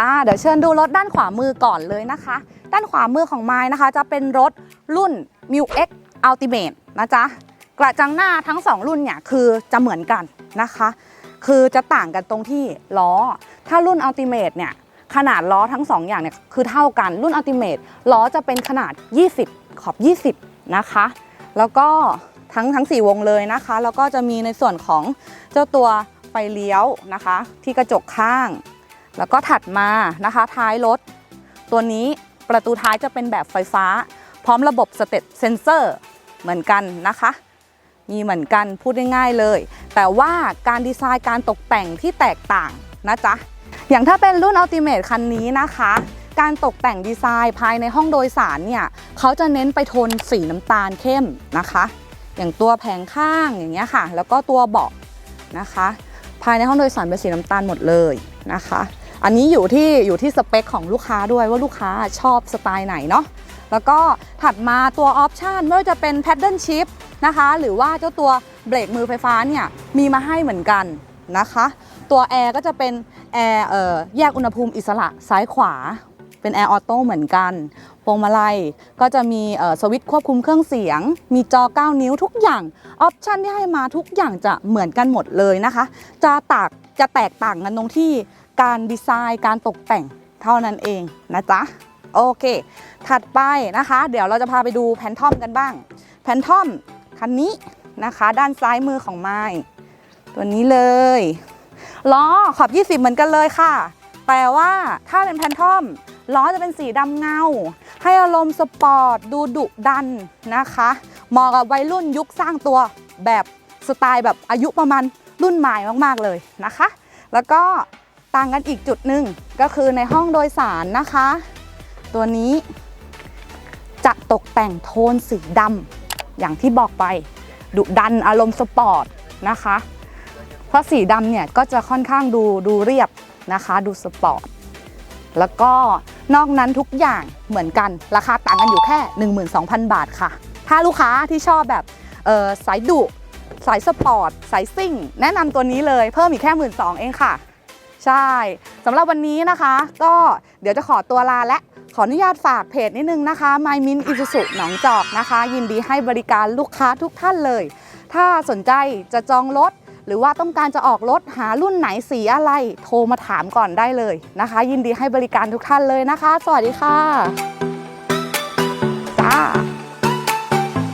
อ่าเดี๋ยวเชิญดูรถด้านขวามือก่อนเลยนะคะ ด้านขวามือของไม้นะคะ จะเป็นรถรุ่น m i X Ultimate นะจ๊ะ กระจังหน้าทั้ง 2 รุ่นเนี่ยคือจะเหมือนกันนะคะ คือจะต่างกันตรงที่ล้อ ถ้ารุ่น Ultimate เนี่ยขนาดล้อทั้ง 2 อย่างเนี่ยคือเท่ากันรุ่น Ultimate ล้อจะเป็นขนาด 20 ขอบ 20 นะคะ แล้วก็ทั้งทั้ง 4 วงเลยนะคะ แล้วก็จะมีในส่วนของเจ้าตัวไฟเลี้ยวนะคะ ที่กระจกข้าง แล้วก็ถัดมานะคะท้ายรถ ตัวนี้ประตูท้ายจะเป็นแบบไฟฟ้า พร้อมระบบสเตตเซนเซอร์เหมือนกันนะคะ มีเหมือนกันพูดง่ายๆเลย แต่ว่าการดีไซน์การตกแต่งที่แตกต่างนะจ๊ะ อย่างถ้าเป็นรุ่น Ultimate คันนี้นะคะ การตกแต่งดีไซน์ภายในห้องโดยสารเนี่ยเขาจะเน้นไปโทนสีน้ำตาลเข้มนะคะ อย่างตัวแผงข้างอย่างเงี้ยค่ะ แล้วก็ตัวเบาะนะคะ ภายในห้องโดยสารเป็นสีน้ำตาลหมดเลยนะคะ อันนี้อยู่ที่อยู่ที่สเปคของลูกค้าด้วยว่าลูกค้าชอบสไตล์ไหนเนาะแล้วก็ถัดมาตัวออปชันไม่ว่าจะเป็น Paddle Shift นะคะหรือว่าเจ้าตัวเบรกมือไฟฟ้าเนี่ยมีมาให้เหมือนกันนะคะ ตัวแอร์ก็จะเป็นแอร์แยกอุณหภูมิอิสระซ้ายขวาเป็นแอร์ออโต้เหมือนกันพวงมาลัยก็จะมีสวิตช์ควบคุมเครื่องเสียง มีจอ 9 นิ้วทุกอย่าง ออปชันที่ให้มาทุกอย่างจะเหมือนกันหมดเลยนะคะ จะตากจะแตกต่างกันตรงที่ การดีไซน์การตกแต่งเท่านั้นเองนะจ๊ะโอเค ถัดไปนะคะ เดี๋ยวเราจะพาไปดูแพนทอมกันบ้าง แพนทอมคันนี้นะคะ ด้านซ้ายมือของไม้ตัวนี้เลยล้อขอบ 20 เหมือนกันเลยค่ะ แต่ว่าถ้าเป็นแพนทอมล้อจะเป็นสีดำเงา ให้อารมณ์สปอร์ตดูดุดันนะคะเหมาะกับวัยรุ่นยุคสร้างตัวแบบสไตล์แบบอายุประมาณรุ่นใหม่มาก ๆ เลยนะคะ แล้วก็ ต่างกันอีกจุดหนึ่งก็คือในห้องโดยสารนะคะ ตัวนี้จะตกแต่งโทนสีดำอย่างที่บอกไป ดุดันอารมณ์สปอร์ตนะคะ เพราะสีดำเนี่ยก็จะค่อนข้างดูดูเรียบนะคะ ดูสปอร์ตแล้วก็นอกนั้นทุกอย่างเหมือนกันราคาต่างกันอยู่แค่ 12,000 บาทค่ะ ถ้าลูกค้าที่ชอบแบบเออสายดุสายสปอร์ตสายซิ่ง แนะนำตัวนี้เลยเพิ่มอีกแค่ 12,000เองค่ะ ใช่สำหรับวันนี้นะคะ ก็เดี๋ยวจะขอตัวลาและขออนุญาตฝากเพจนิดนึงนะคะ My Min Isuzu หนองจอกนะคะ ยินดีให้บริการลูกค้าทุกท่านเลย ถ้าสนใจจะจองรถหรือว่าต้องการจะออกรถหารุ่นไหนสีอะไร โทรมาถามก่อนได้เลยนะคะ ยินดีให้บริการทุกท่านเลยนะคะ สวัสดีค่ะ